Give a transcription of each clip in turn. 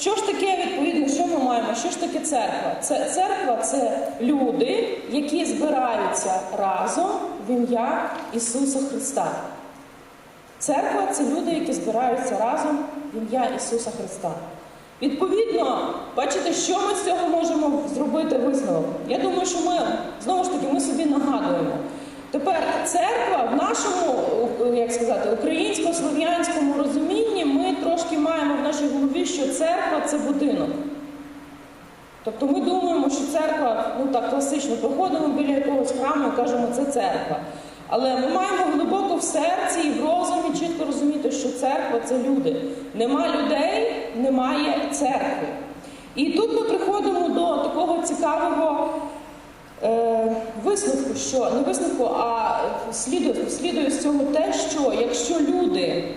що ж таке відповідно, що ми маємо? Що ж таке церква? Це церква це люди, які збираються разом в ім'я Ісуса Христа. Церква це люди, які збираються разом в ім'я Ісуса Христа. Відповідно, бачите, що ми з цього можемо зробити висновок? Я думаю, що ми знову ж таки ми собі нагадуємо. Тепер церква в нашому, як сказати, українсько-слов'янському розумінні ми трошки маємо в нашій голові, що церква це будинок. Тобто ми думаємо, що церква, ну так класично, проходимо біля якогось храму і кажемо, це церква. Але ми маємо глибоко в серці і в розумі чітко розуміти, що церква це люди. Нема людей, немає церкви. І тут ми приходимо до такого цікавого висновку, що не висновку, а слідує, слідує з цього те, що якщо люди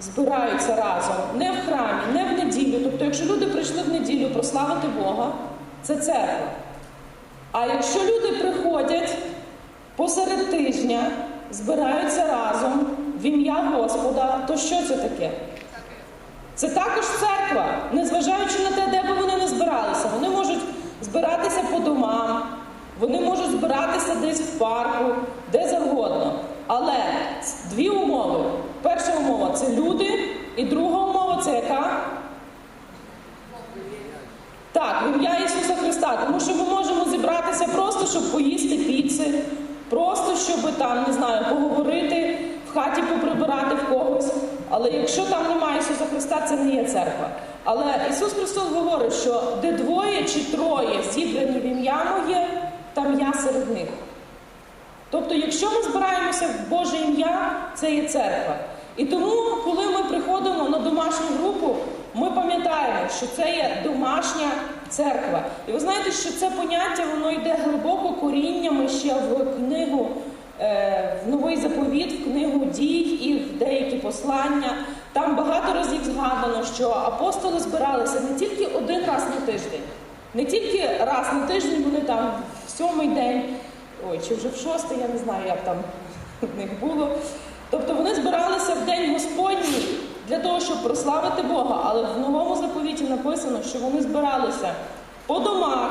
збираються разом не в храмі, не в неділю, тобто, якщо люди прийшли в неділю прославити Бога, це церква. А якщо люди приходять посеред тижня, збираються разом в ім'я Господа, то що це таке? Це також церква, незважаючи на те, де би вони не збиралися. Вони можуть збиратися по домам, вони можуть збиратися десь в парку, де завгодно. Але дві умови. Перша умова це люди, і друга умова це яка? Так, ім'я Ісуса Христа. Тому що ми можемо зібратися просто, щоб поїсти піци, просто щоб там, не знаю, поговорити, в хаті поприбирати в когось. Але якщо там немає Ісуса Христа, це не є церква. Але Ісус Христос говорить, що де двоє чи троє зібрані в ім'я моє, там я серед них. Тобто, якщо ми збираємося в Боже ім'я, це є церква. І тому, коли ми приходимо на домашню групу, ми пам'ятаємо, що це є домашня церква. І ви знаєте, що це поняття воно йде глибоко коріннями ще в книгу, е, в новий заповіт, в книгу дій і в деякі послання. Там багато разів згадано, що апостоли збиралися не тільки один раз на тиждень, не тільки раз на тиждень вони там в сьомий день, ой, чи вже в шостий, я не знаю, як там в них було. Тобто вони збиралися в день Господній для того, щоб прославити Бога. Але в новому заповіті написано, що вони збиралися по домах,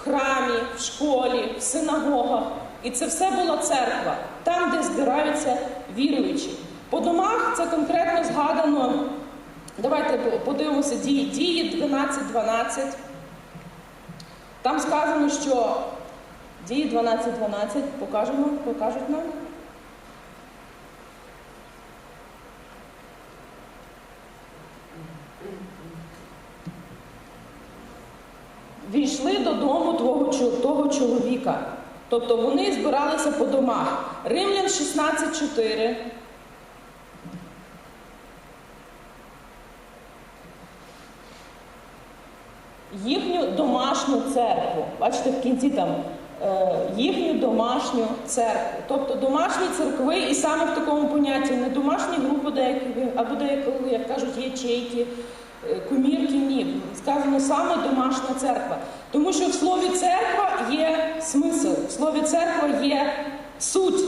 в храмі, в школі, в синагогах. І це все була церква, там, де збираються віруючі. По домах це конкретно згадано. Давайте подивимося дії дії 12.12. Там сказано, що дії 12.12 покажемо, покажуть нам. Війшли додому твого, того чоловіка. Тобто вони збиралися по домах. Римлян 16.4. Їхню домашню церкву. Бачите, в кінці там е, їхню домашню церкву. Тобто домашні церкви, і саме в такому понятті не домашні групи, деякі, або деякі, як кажуть, ячейки, е, комірки, ні. Сказано саме домашня церква. Тому що в слові церква є смисл, в слові церква є суть.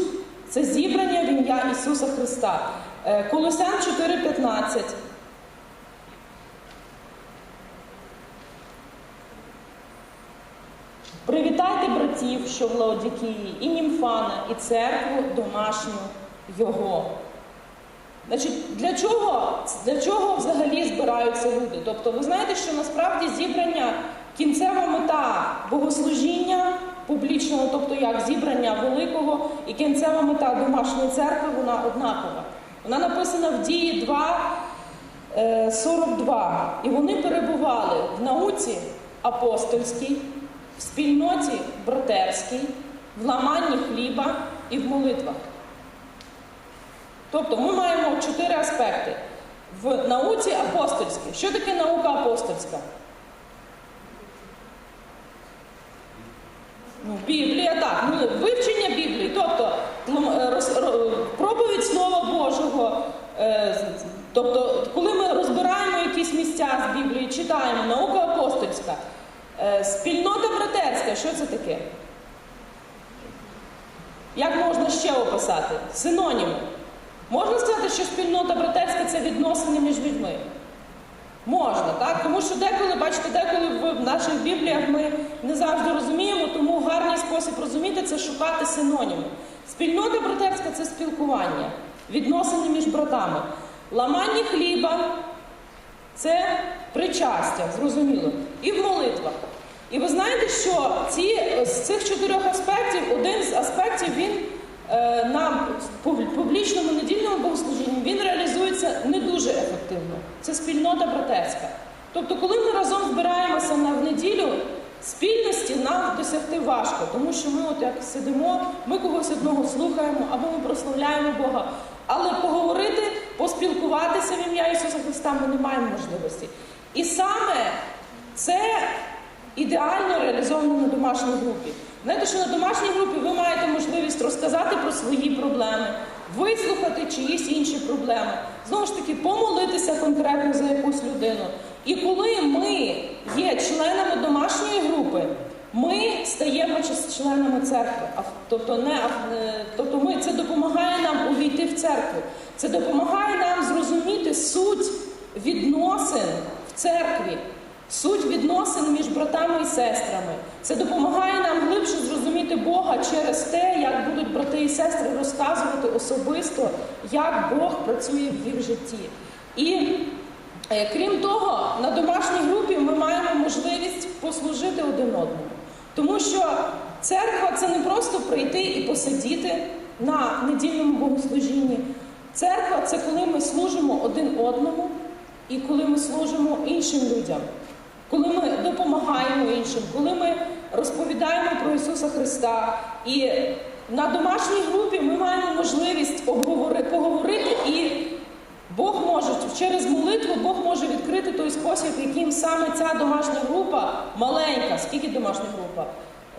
Це зібрання в ім'я Ісуса Христа. Е, Колосян 4,15. Братів, що в Лаодікії, і Німфана, і церкву домашню Його. Значить, для чого, для чого взагалі збираються люди? Тобто, ви знаєте, що насправді зібрання, кінцева мета богослужіння публічного, тобто як зібрання великого, і кінцева мета домашньої церкви, вона однакова. Вона написана в дії 2, 42. І вони перебували в науці апостольській, в спільноті братерській, в ламанні хліба і в молитвах. Тобто ми маємо чотири аспекти. В науці апостольській. Що таке наука апостольська? Ну, Біблія, так, ну, вивчення Біблії, тобто роз, проповідь Слова Божого. Е, тобто, коли ми розбираємо якісь місця з Біблії, читаємо е, спільнота братерська, що це таке? Як можна ще описати? Синоніми. Можна сказати, що спільнота братерська це відносини між людьми? Можна, так? Тому що деколи, бачите, деколи в наших бібліях ми не завжди розуміємо, тому гарний спосіб розуміти це шукати синоніми. Спільнота братерська це спілкування, відносини між братами. Ламання хліба це причастя, зрозуміло, і в молитвах. І ви знаєте, що ці, з цих чотирьох аспектів, один з аспектів він е, на публічному недільному богослужінні він реалізується не дуже ефективно. Це спільнота братерська. Тобто, коли ми разом збираємося на в неділю, спільності нам досягти важко, тому що ми, от як сидимо, ми когось одного слухаємо або ми прославляємо Бога. Але поговорити, поспілкуватися в ім'я Ісуса Христа ми не маємо можливості. І саме це ідеально реалізовано на домашній групі. Знаєте, що на домашній групі ви маєте можливість розказати про свої проблеми, вислухати чиїсь інші проблеми, знову ж таки, помолитися конкретно за якусь людину. І коли ми є членами домашньої групи, ми стаємо членами церкви. Тобто, не, е, тобто ми, це допомагає нам увійти в церкву. Це допомагає нам зрозуміти суть відносин в церкві. Суть відносин між братами і сестрами. Це допомагає нам глибше зрозуміти Бога через те, як будуть брати і сестри розказувати особисто, як Бог працює в їх житті. І е, крім того, на домашній групі ми маємо можливість послужити один одному. Тому що церква це не просто прийти і посидіти на недільному богослужінні. Церква це коли ми служимо один одному і коли ми служимо іншим людям коли ми допомагаємо іншим, коли ми розповідаємо про Ісуса Христа. І на домашній групі ми маємо можливість поговорити, і Бог може через молитву Бог може відкрити той спосіб, яким саме ця домашня група маленька. Скільки домашня група?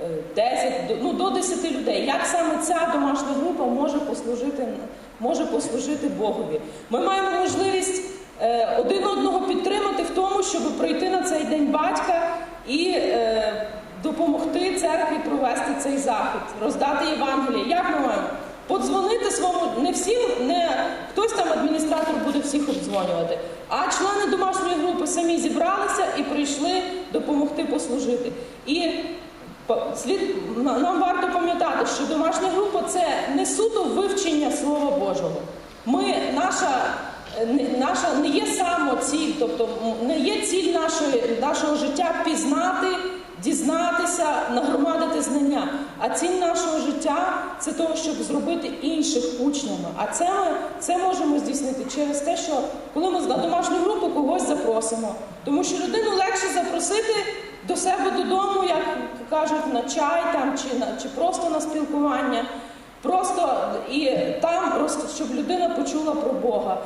Е, 10, до- ну, до 10 людей. Як саме ця домашня група може послужити, може послужити Богові? Ми маємо можливість е, один одного підтримати в тому, щоб прийти на цей день батька і е, допомогти церкві провести цей захід, роздати Євангеліє. Як ми маємо? Подзвонити своєму, не всім, не хтось там адміністратор буде всіх обдзвонювати, а члени домашньої групи самі зібралися і прийшли допомогти послужити. І Слід нам варто пам'ятати, що домашня група це не суто вивчення Слова Божого. Ми, наша, е, наша не є самоціль, тобто не є ціль нашої, нашого життя пізнати, дізнатися, нагромадити знання. А ціль нашого життя це того, щоб зробити інших учнями. А це ми це можемо здійснити через те, що коли ми на домашню групу когось запросимо, тому що людину легше запросити до себе додому, як кажуть, на чай там чи на чи просто на спілкування. Просто і там щоб людина почула про Бога.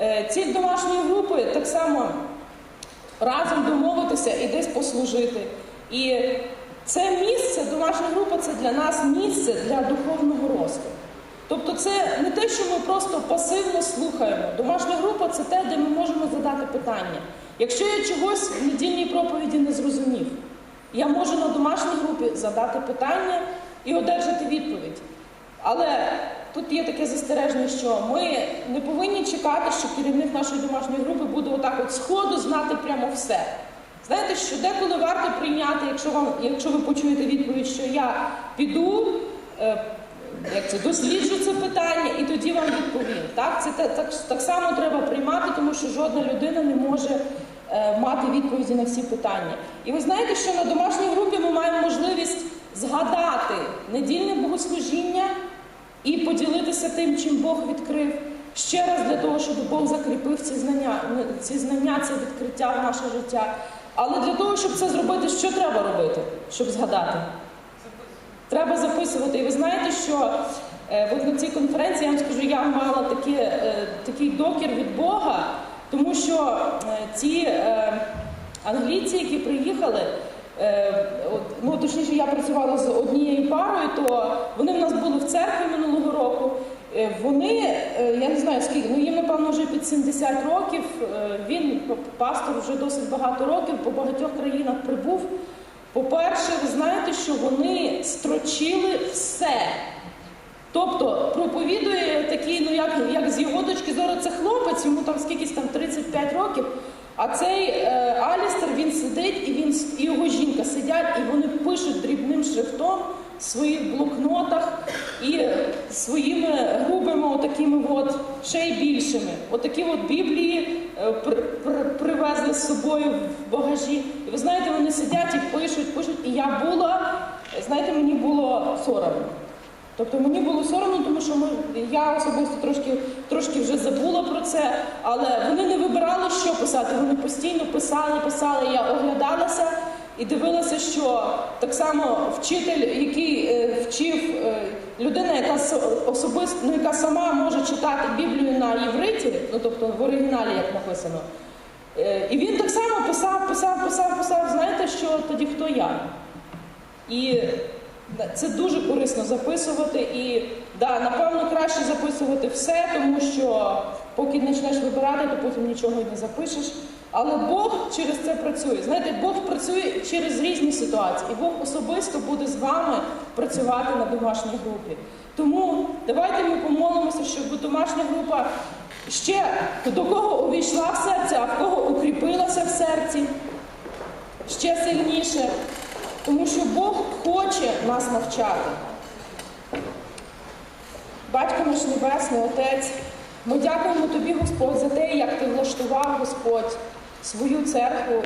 Е, Ціль домашньої групи так само разом домовитися і десь послужити. І це місце, домашня група це для нас місце для духовного росту. Тобто це не те, що ми просто пасивно слухаємо. Домашня група це те, де ми можемо задати питання. Якщо я чогось в недільній проповіді не зрозумів, я можу на домашній групі задати питання і одержати відповідь. Але тут є таке застереження, що ми не повинні чекати, що керівник нашої домашньої групи буде отак от сходу знати прямо все. Знаєте, що деколи варто прийняти, якщо вам, якщо ви почуєте відповідь, що я піду, е, як це досліджу це питання, і тоді вам відповім. Так, це так, так, само треба приймати, тому що жодна людина не може е, мати відповіді на всі питання. І ви знаєте, що на домашній групі ми маємо можливість згадати недільне богослужіння і поділитися тим, чим Бог відкрив. Ще раз для того, щоб Бог закріпив ці знання, ці знання, це відкриття в наше життя. Але для того, щоб це зробити, що треба робити, щоб згадати? Треба записувати. І ви знаєте, що е, на цій конференції я вам скажу, я мала такі, е, такий докір від Бога, тому що е, ці е, англійці, які приїхали, ну точніше, я працювала з однією парою, то вони в нас були в церкві минулого року. Е, Вони, е, я не знаю скільки, ну їм напевно вже під 70 років. Е, Він пастор вже досить багато років, по багатьох країнах прибув. По-перше, ви знаєте, що вони строчили все. Тобто проповідує такий, ну як, як з його точки зору, це хлопець, йому там скількись там 35 років, А цей е, Алістер він сидить, і він і його жінка сидять, і вони пишуть дрібним шрифтом в своїх блокнотах і своїми грубими, отакими от, ще й більшими. Отакі от Біблії е, при- при- привезли з собою в багажі. І ви знаєте, вони сидять і пишуть, пишуть. І я була, знаєте, мені було соромно. Тобто мені було соромно, тому що ми, я особисто трошки, трошки вже забула про це, але вони не вибирали, що писати. Вони постійно писали, писали. Я оглядалася і дивилася, що так само вчитель, який е, вчив е, людина, яка особисто, ну, яка сама може читати Біблію на євриті, ну тобто в оригіналі, як написано. Е, І він так само писав, писав, писав, писав. Знаєте, що тоді хто я? І це дуже корисно записувати. І да, напевно, краще записувати все, тому що поки почнеш вибирати, то потім нічого не запишеш. Але Бог через це працює. Знаєте, Бог працює через різні ситуації, і Бог особисто буде з вами працювати на домашній групі. Тому давайте ми помолимося, щоб домашня група ще до кого увійшла в серце, а в кого укріпилася в серці ще сильніше. Тому що Бог хоче нас навчати. Батько наш Небесний, Отець, ми дякуємо Тобі, Господь, за те, як ти влаштував, Господь, свою церкву